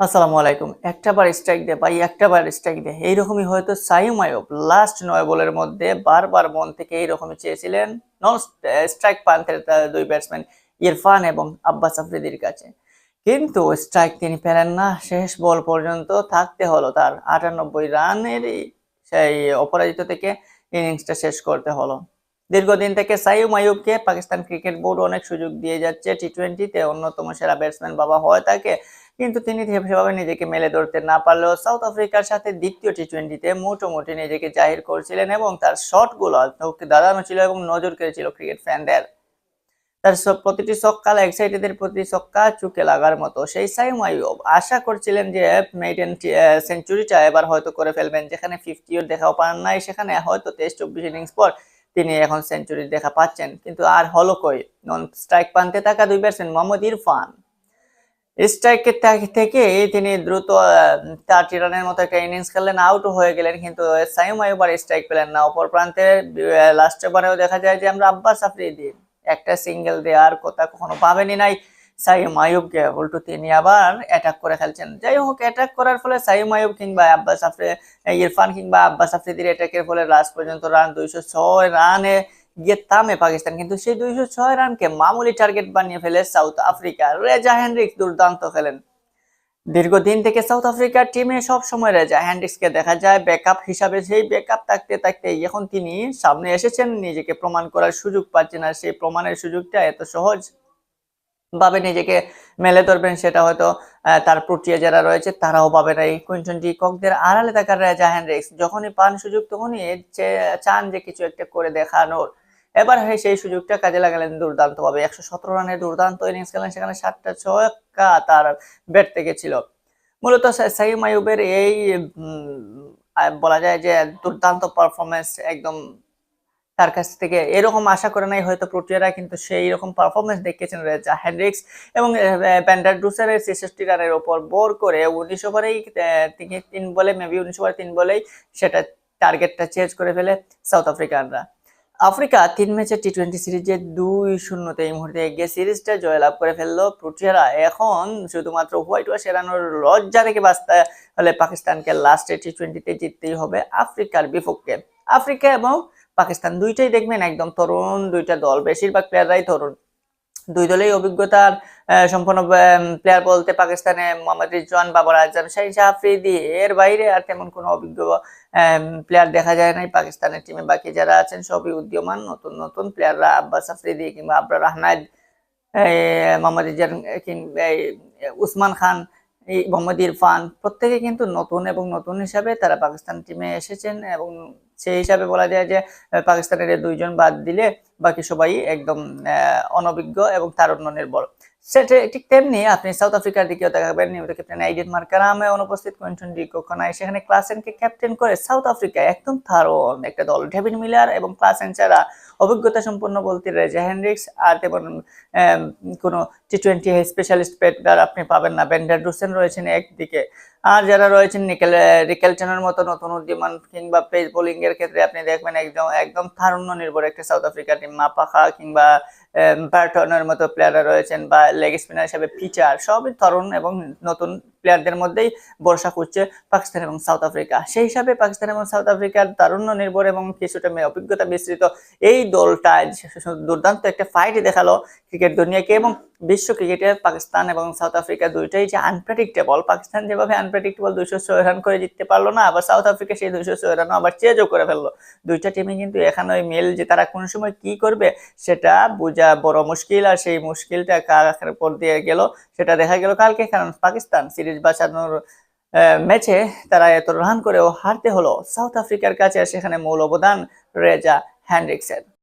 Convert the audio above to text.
আসসালামু আলাইকুম। একটা বার স্ট্রাইক দে ভাই, একটা বার স্ট্রাইক দে। এইরকমই হয়তো সাইম আয়ুব লাস্ট নয় বলের মধ্যে বারবার মন থেকে এইরকমই চেয়েছিলেন। নন স্ট্রাইক পান্থের দুই ব্যাটসম্যান ইরফান এবং আব্বাস আফ্রিদির কাছে। কিন্তু স্ট্রাইক তিনি পেলেন না। শেষ বল পর্যন্ত থাকতে হলো তার আটানব্বই রানের সেই অপরাজিত থেকে ইনিংসটা শেষ করতে হলো। দীর্ঘদিন থেকে সাইম আয়ুবকে পাকিস্তান ক্রিকেট বোর্ড অনেক সুযোগ দিয়ে যাচ্ছে টি টোয়েন্টিতে অন্যতম সেরা ব্যাটসম্যান বাবা হয় তাকে। কিন্তু তিনি সেভাবে নিজেকে মেলে ধরতে না পারলেও সাউথ আফ্রিকার সাথে দ্বিতীয় টি টোয়েন্টিতে মোটামুটি নিজেকে জাহির করছিলেন এবং তার শটগুলো দাঁড়ানো ছিল এবং নজর কেড়েছিল ক্রিকেট ফ্যানদের তার প্রতিটি ছক্কা এক্সাইটেডের প্রতিটি ছক্কা চুকে লাগার মতো। সেই সাইম আইয়ুব আশা করছিলেন যে মেইডেন সেঞ্চুরিটা এবার হয়তো করে ফেলবেন। যেখানে ফিফটিও দেখাও পান নাই, সেখানে হয়তো তেইশ চব্বিশ ইনিংস পর তিনি এখন সেঞ্চুরি দেখা পাচ্ছেন। কিন্তু আর হলো কই? নন স্ট্রাইক প্রান্তে থাকা দুই ব্যাটসম্যান মোহাম্মদ ইরফান। স্ট্রাইকের থেকে তিনি দ্রুত চারটি রানের মতো একটা ইনিংস খেললেন আউট হয়ে গেলেন। কিন্তু সাইম আইবার স্ট্রাইক পেলেন না। অপর প্রান্তে লাস্ট ওভারেও দেখা যায় যে আমরা আব্বাস আফ্রিদি, একটা সিঙ্গেল দেওয়ার কথা কখনো পাবেনি নাই। সাইম আয়ুবকে উল্টো তিনি আবার অ্যাটাক করে খেলছেন যাই হোক অ্যাটাক করার ফলে সাইম আয়ুব কিংবা আব্বাস আফ্রি ইরফান কিংবা আব্বাস আফ্রিদির অ্যাটাকের ফলে লাস্ট পর্যন্ত রান দুইশো ছয় রানে গিয়ে থামে পাকিস্তান। কিন্তু সেই দুইশো ছয় রানকে মামুলি টার্গেট বানিয়ে ফেলে সাউথ আফ্রিকা। রেজা হ্যান্ড্রিক্স দুর্দান্ত খেলেন। দীর্ঘদিন থেকে সাউথ আফ্রিকার টিমে সব সময় রেজা হ্যান্ড্রিক্সকে দেখা যায় ব্যাকআপ হিসাবে। সেই ব্যাকআপ থাকতে থাকতে এখন তিনি সামনে এসেছেন। নিজেকে প্রমাণ করার সুযোগ পাচ্ছেন আর সেই প্রমাণের সুযোগটা এত সহজ ভাবে নিজেকে মেলে ধরবেন, সেটা হয়তো তার প্রক্রিয়া যারা রয়েছে তারাও পাবে না এই কুইন্টন ডি ককদের আড়ালে থাকার জাহান রেক্স, যখনই পান সুযোগ তখনই চান যে কিছু একটা করে দেখানোর। এবার হয়ে সেই সুযোগটা কাজে লাগালেন দুর্দান্ত ভাবে। একশো সতেরো রানের দুর্দান্ত ইনিংস খেলেন, সেখানে সাতটা ছক্কা তার ব্যাট থেকে ছিল। মূলত সাইম আয়ুবের এই বলা যায় যে দুর্দান্ত পারফরমেন্স একদম তার কাছ থেকে এরকম আশা করে নাই, হয়তো প্রোটিয়ারা কিন্তু সেই রকম পারফরমেন্স দেখিয়েছেন রেজা হেনরিক্স এবং ব্যান্ডার ডুসারের ছেষট্টি রানের ওপর বোর করে উনিশ ওভারেই তিনি, তিন বলে মেবি উনিশ ওভার তিন বলেই সেটা টার্গেটটা চেঞ্জ করে ফেলে সাউথ আফ্রিকানরা আফ্রিকা তিন ম্যাচের টি টোয়েন্টি সিরিজে দুই শূন্যতে এই মুহূর্তে এগিয়ে সিরিজটা জয়লাভ করে ফেলল। প্রোটিয়ারা এখন শুধুমাত্র হোয়াইট ওয়াশ এড়ানোর লজ্জা থেকে বাঁচতে হলে পাকিস্তানকে লাস্টে টি টোয়েন্টিতে জিততেই হবে আফ্রিকার বিপক্ষে। আফ্রিকা এবং পাকিস্তান দুইটাই দেখবেন একদম তরুণ দুইটা দল, বেশিরভাগ প্লেয়াররাই তরুণ। দুই দলেই অভিজ্ঞতার সম্পন্ন প্লেয়ার বলতে পাকিস্তানে মোহাম্মদ রিজওয়ান, বাবর আজম, শাহিন আফ্রিদি, এর বাইরে আর তেমন কোনো অভিজ্ঞ প্লেয়ার দেখা যায় নাই পাকিস্তানের টিমে বাকি যারা আছেন সবই উদ্যমান, নতুন নতুন প্লেয়াররা আব্বাস আফ্রিদি কিংবা আবরার আহনাদ মোহাম্মদ রিজান উসমান খান মোহাম্মদ ইরফান, প্রত্যেকে কিন্তু নতুন এবং নতুন হিসাবে তারা পাকিস্তান টিমে এসেছেন এবং সেই হিসাবে বলা যায় যে পাকিস্তানের দুইজন বাদ দিলে বাকি সবাই একদম অনভিজ্ঞ এবং তারুণ্য নির্ভর। সেটা ঠিক তেমনি আপনি সাউথ আফ্রিকার দিকেও দেখাবেন নিয়মিত ক্যাপ্টেন আইডেন মার্কারামে অনুপস্থিত কোয়েন্টন ডি কোকোনায় সেখানে ক্লাসেনকে ক্যাপ্টেন করে সাউথ আফ্রিকা একদম থারুণ একটা দল। ডেভিড মিলার এবং ক্লাসেন ছাড়া অভিজ্ঞতা সম্পন্ন বলতে রেজা হেনরিক্স আর তেমন কোনো টি টোয়েন্টি স্পেশালিস্ট পেটার আপনি পাবেন না। বেন্ডার ডুসেন রয়েছেন একদিকে। আর যারা রয়েছেন নিকেল রিকেলটনের মতো নতুন উদ্যমান কিংবা পেস বোলিংয়ের ক্ষেত্রে আপনি দেখবেন একদম একদম তারুণ্য নির্ভর একটা সাউথ আফ্রিকা টিম মাপাখা কিংবা ব্যাটনের মতো প্লেয়াররা রয়েছেন বা লেগ স্পিনার হিসেবে ফিচার, সবই তরুণ এবং নতুন প্লেয়ারদের মধ্যেই বর্ষা করছে পাকিস্তান এবং সাউথ আফ্রিকা। সেই হিসাবে পাকিস্তান এবং সাউথ আফ্রিকার তারুণ্য নির্ভর এবং কিছুটা অভিজ্ঞতা বিস্তৃত এই দলটা দুর্দান্ত একটা ফাইট দেখাল ক্রিকেট দুনিয়াকে এবং বিশ্ব ক্রিকেটে পাকিস্তান এবং সাউথ আফ্রিকা দুইটাই যে আনপ্রেডিক্টেবল পাকিস্তান যেভাবে আনপ্রেডিক্টেবল দুইশো ছয় রান করে জিততে পারল না, আবার সাউথ আফ্রিকা সেই দুইশো ছয় রানও আবার চেজও করে ফেলল। দুইটা টিমে কিন্তু এখানে ওই মেল যে তারা কোন সময় কি করবে সেটা বোঝা বড় মুশকিল আর সেই মুশকিলটা কার পর দিয়ে গেল সেটা দেখা গেল কালকে, কারণ পাকিস্তান সিরিজ বাঁচানোর ম্যাচে তারা এত রান করেও হারতে হলো। সাউথ আফ্রিকার কাছে সেখানে মূল অবদান রেজা হ্যান্ড্রিক্সের